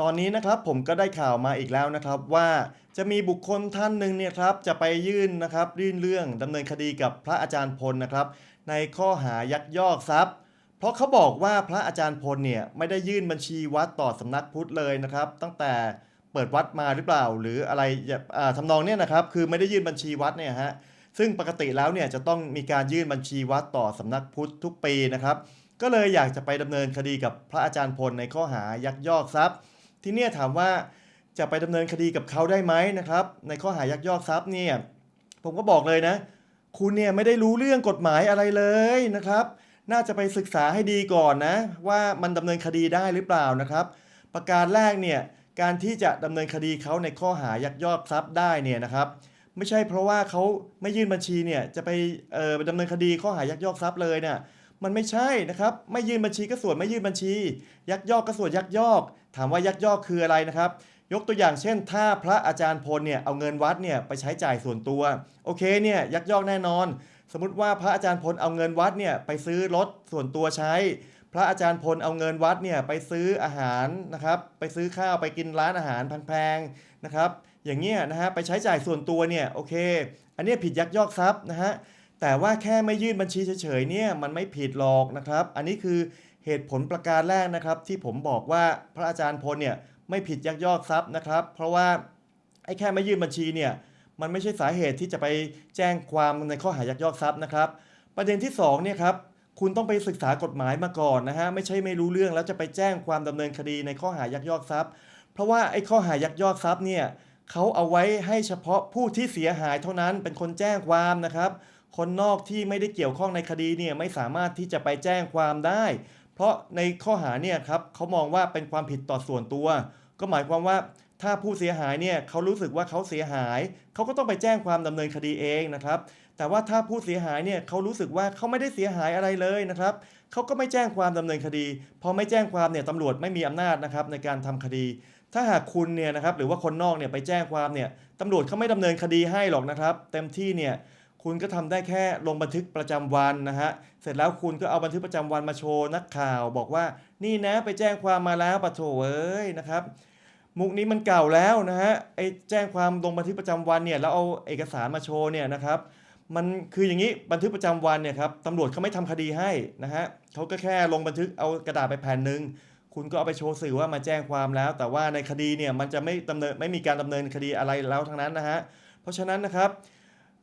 ตอนนี้นะครับผมก็ได้ข่าวมาอีกแล้วนะครับว่าจะมีบุคคลท่านหนึ่งเนี่ยครับจะไปยื่นนะครับยื่นเรื่องดำเนินคดีกับพระอาจารย์พลนะครับ ในข้อหายักยอกทรัพย์ เพราะเขาบอกว่าพระอาจารย์พลเนี่ยไม่ได้ยื่นบัญชีวัดต่อสำนักพุทธเลยนะครับ ตั้งแต่เปิดวัดมาหรือเปล่า หรืออะไรอย่าอ่าทำนองเนี่ยนะครับคือไม่ได้ยื่นบัญชีวัดเนี่ยฮะซึ่งปกติแล้วเนี่ยจะต้องมีการยื่นบัญชีวัดต่อสำนักพุทธทุกปีนะครับ ก็เลยอยากจะไปดำเนินคดีกับพระอาจารย์พลในข้อหายักยอกทรัพย์ ที่เนี่ยถามว่าจะไปดำเนินคดีกับเขาได้ไหมนะครับ ในข้อหายักยอกทรัพย์เนี่ยผมก็บอกเลยนะ คุณเนี่ยไม่ได้รู้เรื่องกฎหมายอะไรเลยนะครับ น่าจะไปศึกษาให้ดีก่อนนะ ว่ามันดำเนินคดีได้หรือเปล่านะครับ ประการแรกเนี่ยการที่จะดำเนินคดีเขาในข้อหายักยอกทรัพย์ได้เนี่ยนะครับ ไม่ใช่เพราะว่าเขาไม่ยื่นบัญชีเนี่ยจะไปเอ่อดำเนินคดีข้อหายักยอกทรัพย์เลยเนี่ย มันไม่ใช่นะครับ ไม่ยื่นบัญชีก็ส่วนไม่ยื่นบัญชี ยักยอกก็ส่วนยักยอก ถามว่ายักยอกคืออะไรนะครับ ยกตัวอย่างเช่น ถ้าพระอาจารย์พลเนี่ยเอาเงินวัดเนี่ยไปใช้จ่ายส่วนตัว โอเคเนี่ยยักยอกแน่นอน สมมติว่าพระอาจารย์พลเอาเงินวัดเนี่ยไปซื้อรถส่วนตัวใช้ พระอาจารย์พลเอาเงินวัดเนี่ยไปซื้ออาหารนะครับ ไปซื้อข้าวไปกินร้านอาหารแพงๆนะครับ อย่างเงี้ยนะฮะไปใช้จ่ายส่วนตัวเนี่ยโอเค อันนี้ผิดยักยอกทรัพย์นะฮะ แต่ว่าแค่ไม่ยื่นบัญชีเฉยๆเนี่ยมันไม่ผิดหรอกนะครับ อันนี้คือเหตุผลประการแรกนะครับ ที่ผมบอกว่าพระอาจารย์พลเนี่ยไม่ผิดยักยอกทรัพย์นะครับ เพราะว่าไอ้แค่ไม่ยื่นบัญชีเนี่ยมันไม่ใช่สาเหตุที่จะไปแจ้งความในข้อหายักยอกทรัพย์นะครับ ประเด็นที่สองเนี่ยครับคุณต้องไปศึกษากฎหมายมาก่อนนะฮะไม่ใช่ไม่รู้เรื่องแล้วจะไปแจ้งความดำเนินคดีในข้อหายักยอกทรัพย์ เพราะว่าไอ้ข้อหายักยอกทรัพย์เนี่ยเขาเอาไว้ให้เฉพาะผู้ที่เสียหายเท่านั้นเป็นคนแจ้งความนะครับ คนนอกที่ไม่ได้เกี่ยวข้องในคดีเนี่ยไม่สามารถที่จะไปแจ้งความได้ เพราะในข้อหาเนี่ยครับเขามองว่าเป็นความผิดต่อส่วนตัว ก็หมายความว่าถ้าผู้เสียหายเนี่ยเขารู้สึกว่าเขาเสียหาย เขาก็ต้องไปแจ้งความดำเนินคดีเองนะครับ แต่ว่าถ้าผู้เสียหายเนี่ยเขารู้สึกว่าเขาไม่ได้เสียหายอะไรเลยนะครับเขาก็ไม่แจ้งความดำเนินคดีพอไม่แจ้งความเนี่ยตำรวจไม่มีอำนาจนะครับในการทำคดี ถ้าหากคุณเนี่ยนะครับหรือว่าคนนอกเนี่ยไปแจ้งความเนี่ยตำรวจเขาไม่ดำเนินคดีให้หรอกนะครับ เต็มที่เนี่ย คุณก็ทำได้แค่ลงบันทึกประจำวันนะฮะ เสร็จแล้วคุณก็เอาบันทึกประจำวันมาโชว์นักข่าว บอกว่านี่นะไปแจ้งความมาแล้วปะโถเอ้ยนะครับ มุกนี้มันเก่าแล้วนะฮะไอ้แจ้งความลงบันทึกประจำวันเนี่ยแล้วเอาเอกสารมาโชว์เนี่ยนะครับ มันคืออย่างนี้บันทึกประจำวันเนี่ยครับตำรวจเขาไม่ทำคดีให้นะฮะเขาก็แค่ลงบันทึกเอากระดาษไปแผ่นหนึ่งคุณก็เอาไปโชว์สื่อว่ามาแจ้งความแล้ว แต่ว่าในคดีเนี่ยมันจะไม่ดำเนินไม่มีการดำเนินคดีอะไรแล้วทั้งนั้นนะฮะเพราะฉะนั้นนะครับ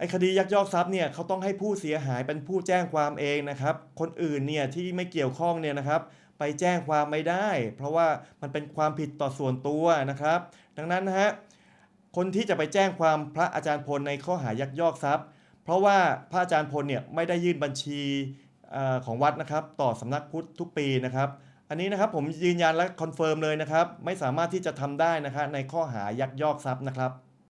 ไอ้คดียักยอกทรัพย์เนี่ยเขาต้องให้ผู้เสียหายเป็นผู้แจ้งความเองนะครับ คนอื่นเนี่ยที่ไม่เกี่ยวข้องเนี่ยนะครับไปแจ้งความไม่ได้ เพราะว่ามันเป็นความผิดต่อส่วนตัวนะครับ ดังนั้นนะฮะคนที่จะไปแจ้งความพระอาจารย์พลในข้อหายักยอกทรัพย์ เพราะว่าพระอาจารย์พลเนี่ยไม่ได้ยื่นบัญชีอของวัดนะครับต่อสำนักพุทธทุกปีนะครับ อันนี้นะครับผมยืนยันและคอนเฟิร์มเลยนะครับ ไม่สามารถที่จะทำได้นะครับในข้อหายักยอกทรัพย์นะครับ